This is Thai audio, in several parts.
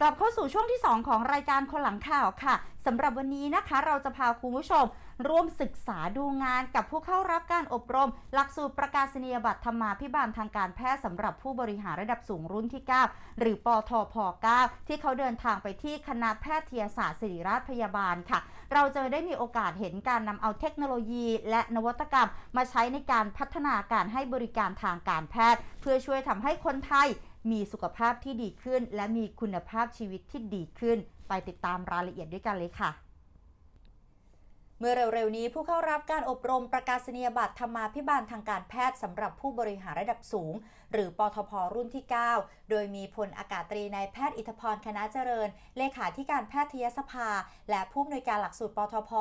กลับเข้าสู่ช่วงที่ 2 ของรายการคนหลังข่าวค่ะสำหรับวันนี้นะคะเราจะพาคุณผู้ชม ร่วมศึกษาดูงานกับผู้เข้ารับการอบรม หลักสูตรประกาศนียบัตรธรรมาภิบาลทางการแพทย์สำหรับผู้บริหารระดับสูงรุ่นที่ 9 หรือปอทพ9ที่เขาเดินทางไปที่คณะแพทยศาสตร์ศิริราชพยาบาลค่ะ เราจะได้มีโอกาสเห็นการนำเอาเทคโนโลยี และนวัตกรรม มาใช้ในการพัฒนาการให้บริการทางการแพทย์ เพื่อช่วยทำให้คนไทย มีสุขภาพที่ดีขึ้น และมีคุณภาพชีวิตที่ดีขึ้น ไปติดตามรายละเอียดด้วยกันเลยค่ะ เมื่อเร็วๆ นี้ผู้เข้ารับการอบรมประกาศนียบัตรธรรมาภิบาลทางการแพทย์สำหรับผู้บริหารระดับสูง หรือปทพรุ่นที่ 9 โดยมีพลอากาศตรีนายแพทย์อิทธพรคณะเจริญ เลขาธิการแพทยสภา และผู้อำนวยการหลักสูตรปทพ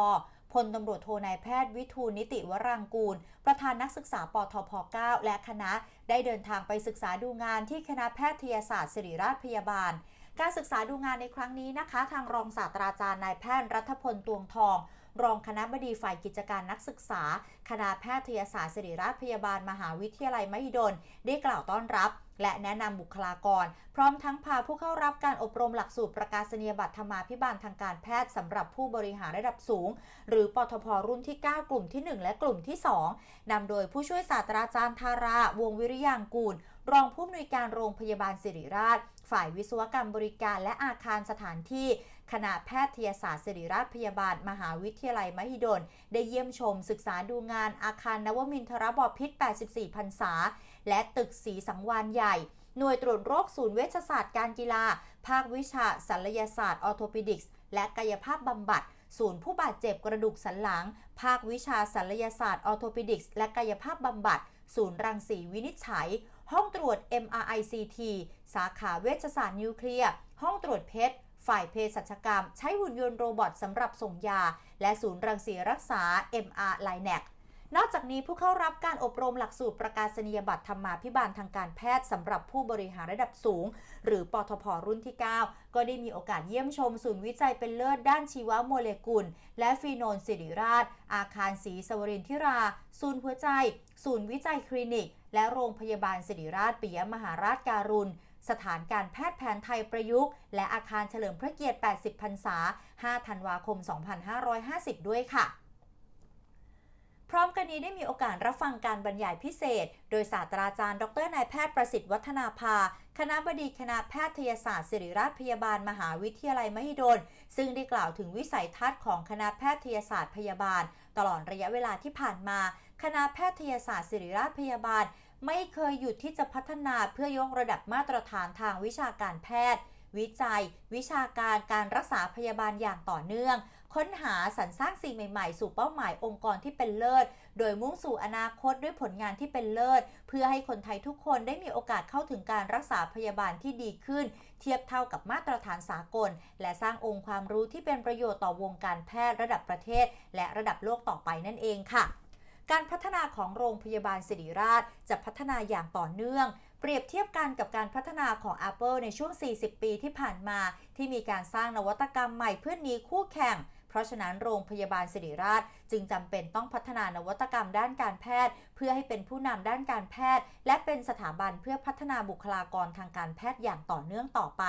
พลตำรวจโทนายแพทย์วิทูลนิติวรังกูล ประธานนักศึกษาปทพ 9 และคณะ ได้เดินทางไปศึกษาดูงานที่คณะแพทยศาสตร์ศิริราชพยาบาล การศึกษาดูงานในครั้งนี้นะคะ ทางรองศาสตราจารย์นายแพทย์รัฐพลตวงทอง รองคณะบดีฝ่ายกิจการนักศึกษา คณะแพทยศาสตร์ศิริราชพยาบาลมหาวิทยาลัยมหิดล ได้กล่าวต้อนรับ และแนะนำบุคลากร พร้อมทั้งพาผู้เข้ารับการอบรมหลักสูตรประกาศนียบัตรธรรมาภิบาลทางการแพทย์สำหรับผู้บริหารระดับสูง หรือปทพรุ่นที่ 9 กลุ่มที่ 1 และกลุ่มที่ 2นำโดยผู้ช่วยศาสตราจารย์ธาราวงวิริยางกูล รองผู้อำนวยการโรงพยาบาลศิริราช ฝ่ายวิศวกรรมบริการและอาคารสถานที่ คณะแพทยศาสตร์ศิริราชพยาบาล มหาวิทยาลัยมหิดล ได้เยี่ยมชมศึกษาดูงานอาคารนวมินทรบพิษ 84 พรรษา และตึกสีสังวานใหญ่ หน่วยตรวจโรคศูนย์เวชศาสตร์การกีฬา ภาควิชาศัลยศาสตร์ออโทปิดิกส์และกายภาพบำบัดศูนย์ผู้บาดเจ็บกระดูกสันหลัง ภาควิชาศัลยศาสตร์ออโทปิดิกส์และกายภาพบำบัด ศูนย์รังสีวินิจฉัย ห้องตรวจ MRICT สาขาเวชศาสตร์นิวเคลียร์ ห้องตรวจเพชร ฝ่ายเภสัชกรรม ใช้หุ่นยนต์โรบอทสำหรับส่งยา และศูนย์รังสีรักษา MR l i n e c นอกจากนี้ผู้เข้ารับการอบรมหลักสูตรประกาศนียบัตรธรรมาภิบาลทางการแพทย์สำหรับผู้บริหารระดับสูง หรือปทพรุ่นที่ 9 ก็ได้มีโอกาสเยี่ยมชมศูนย์วิจัยเป็นเลิศด้านชีวโมเลกุล และฟีโนนสิริราช อาคารศรีสวรินทิรา ศูนย์หัวใจ ศูนย์วิจัยคลินิก และโรงพยาบาลสิริราชปิยมหาราชการุณสถานการแพทย์แผนไทยประยุกต์ และอาคารเฉลิมพระเกียรติ 80 พรรษา 5 ธันวาคม 2550 ด้วยค่ะ พร้อมกันนี้ได้มีโอกาสรับฟังการบรรยายพิเศษ โดยศาสตราจารย์ ดรนายแพทย์ประสิทธิ์วัฒนาภา คณะบดีคณะแพทยศาสตร์ศิริราชพยาบาลมหาวิทยาลัยมหิดล ซึ่งได้กล่าวถึงวิสัยทัศน์ของคณะแพทยศาสตร์พยาบาล ตลอดระยะเวลาที่ผ่านมา คณะแพทยศาสตร์ศิริราชพยาบาล ไม่เคยหยุดที่จะพัฒนาเพื่อยกระดับมาตรฐานทางวิชาการแพทย์ วิจัย วิชาการการรักษาพยาบาลอย่างต่อเนื่อง ค้นหาสรรสร้างสิ่งใหม่ๆ สู่เป้าหมายองค์กรที่เป็นเลิศ โดยมุ่งสู่อนาคตด้วยผลงานที่เป็นเลิศ เพื่อให้คนไทยทุกคนได้มีโอกาสเข้าถึงการรักษาพยาบาลที่ดีขึ้น เทียบเท่ากับมาตรฐานสากล และสร้างองค์ความรู้ที่เป็นประโยชน์ต่อวงการแพทย์ระดับประเทศ และระดับโลกต่อไปนั่นเองค่ะการพัฒนาของโรงพยาบาลศิริราชจะพัฒนาอย่างต่อเนื่อง เปรียบเทียบกันกับการพัฒนาของ Apple ในช่วง 40 ปีที่ผ่านมา ที่มีการสร้างนวัตกรรมใหม่เพื่อนีคู่แข่ง เพราะฉะนั้นโรงพยาบาลศิริราช จึงจำเป็นต้องพัฒนานวัตกรรมด้านการแพทย์ เพื่อให้เป็นผู้นำด้านการแพทย์ และเป็นสถาบันเพื่อพัฒนาบุคลากรทางการแพทย์อย่างต่อเนื่องต่อไป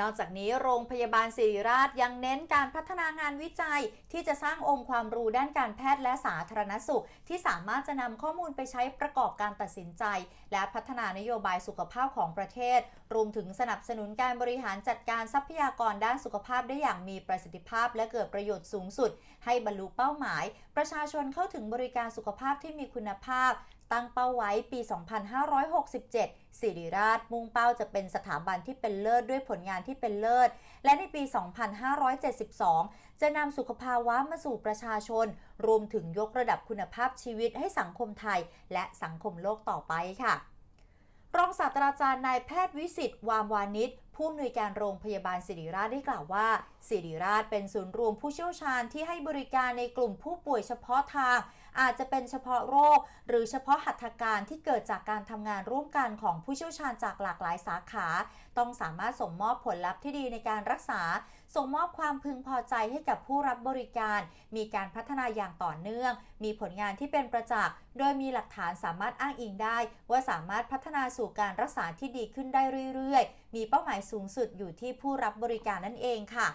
นอกจากนี้โรงพยาบาลศิริราชยังเน้นการพัฒนางานวิจัย ที่จะสร้างองค์ความรู้ด้านการแพทย์และสาธารณสุข ที่สามารถจะนำข้อมูลไปใช้ประกอบการตัดสินใจ และพัฒนานโยบายสุขภาพของประเทศ รวมถึงสนับสนุนการบริหารจัดการทรัพยากรด้านสุขภาพได้อย่างมีประสิทธิภาพ และเกิดประโยชน์สูงสุด ให้บรรลุเป้าหมาย ประชาชนเข้าถึงบริการสุขภาพที่มีคุณภาพ ตั้งเป้าไว้ปี 2567 สิริราชมุ่งเป้าจะเป็นสถาบันที่เป็นเลิศด้วยผลงานที่เป็นเลิศ และในปี 2572 จะนำสุขภาวะมาสู่ประชาชน รวมถึงยกระดับคุณภาพชีวิตให้สังคมไทย และสังคมโลกต่อไปค่ะรองศาสตราจารย์นายแพทย์วิสิตวามวานิชผู้อำนวยการโรงพยาบาลศิริราชได้กล่าวว่าศิริราชเป็นศูนย์รวมผู้เชี่ยวชาญที่ให้บริการในกลุ่มผู้ป่วยเฉพาะทาง อาจจะเป็นเฉพาะโรค หรือเฉพาะหัตถการที่เกิดจากการทำงานร่วมกันของผู้เชี่ยวชาญจากหลากหลายสาขา ต้องสามารถส่งมอบผลลัพธ์ที่ดีในการรักษา ส่งมอบความพึงพอใจให้กับผู้รับบริการ มีการพัฒนาอย่างต่อเนื่อง มีผลงานที่เป็นประจักษ์ โดยมีหลักฐานสามารถอ้างอิงได้ ว่าสามารถพัฒนาสู่การรักษาที่ดีขึ้นได้เรื่อยๆ มีเป้าหมายสูงสุดอยู่ที่ผู้รับบริการนั่นเองค่ะ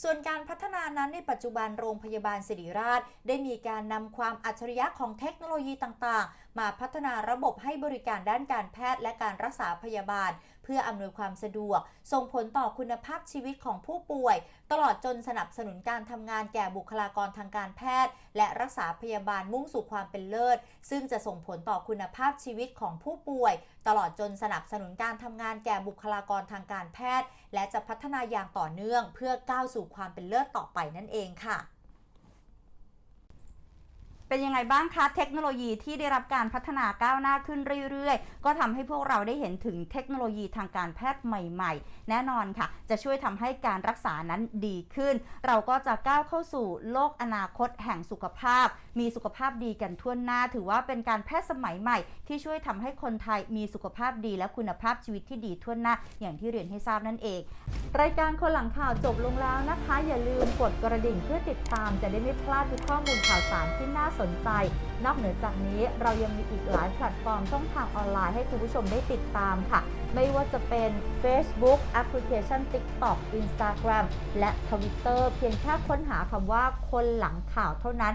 ส่วนการพัฒนานั้นในปัจจุบันโรงพยาบาลศิริราช ได้มีการนำความอัจฉริยะของเทคโนโลยีต่างๆ มาพัฒนาระบบให้บริการด้านการแพทย์และการรักษาพยาบาลเพื่ออำนวยความสะดวก ส่งผลต่อคุณภาพชีวิตของผู้ป่วย ตลอดจนสนับสนุนการทำงานแก่บุคลากรทางการแพทย์ และรักษาพยาบาลมุ่งสู่ความเป็นเลิศ ซึ่งจะส่งผลต่อคุณภาพชีวิตของผู้ป่วย ตลอดจนสนับสนุนการทำงานแก่บุคลากรทางการแพทย์ และจะพัฒนาอย่างต่อเนื่อง เพื่อก้าวสู่ความเป็นเลิศต่อไปนั่นเองค่ะ เป็นยังไงบ้างคะเทคโนโลยีที่ได้รับการพัฒนาก้าวหน้าขึ้นเรื่อยๆ ก็ทำให้พวกเราได้เห็นถึงเทคโนโลยีทางการแพทย์ใหม่ๆ แน่นอนค่ะ จะช่วยทำให้การรักษานั้นดีขึ้น เราก็จะก้าวเข้าสู่โลกอนาคตแห่งสุขภาพมีสุขภาพดีกันทั่วหน้า ถือว่าเป็นการแพทย์สมัยใหม่ ที่ช่วยทำให้คนไทยมีสุขภาพดีและคุณภาพชีวิตที่ดีทั่วหน้า อย่างที่เรียนให้ทราบนั่นเอง รายการคนหลังข่าวจบลงแล้วนะคะ อย่าลืมกดกระดิ่งเพื่อติดตาม จะได้ไม่พลาดทุกข้อมูลข่าวสารที่น่าสนใจ นอกเหนือจากนี้เรายังมีอีกหลายแพลตฟอร์มช่องทางออนไลน์ให้คุณผู้ชมได้ติดตามค่ะ ไม่ว่าจะเป็น Facebook แอปพลิเคชัน TikTok Instagram และ Twitter เพียงแค่ค้นหาคำว่าคนหลังข่าวเท่านั้น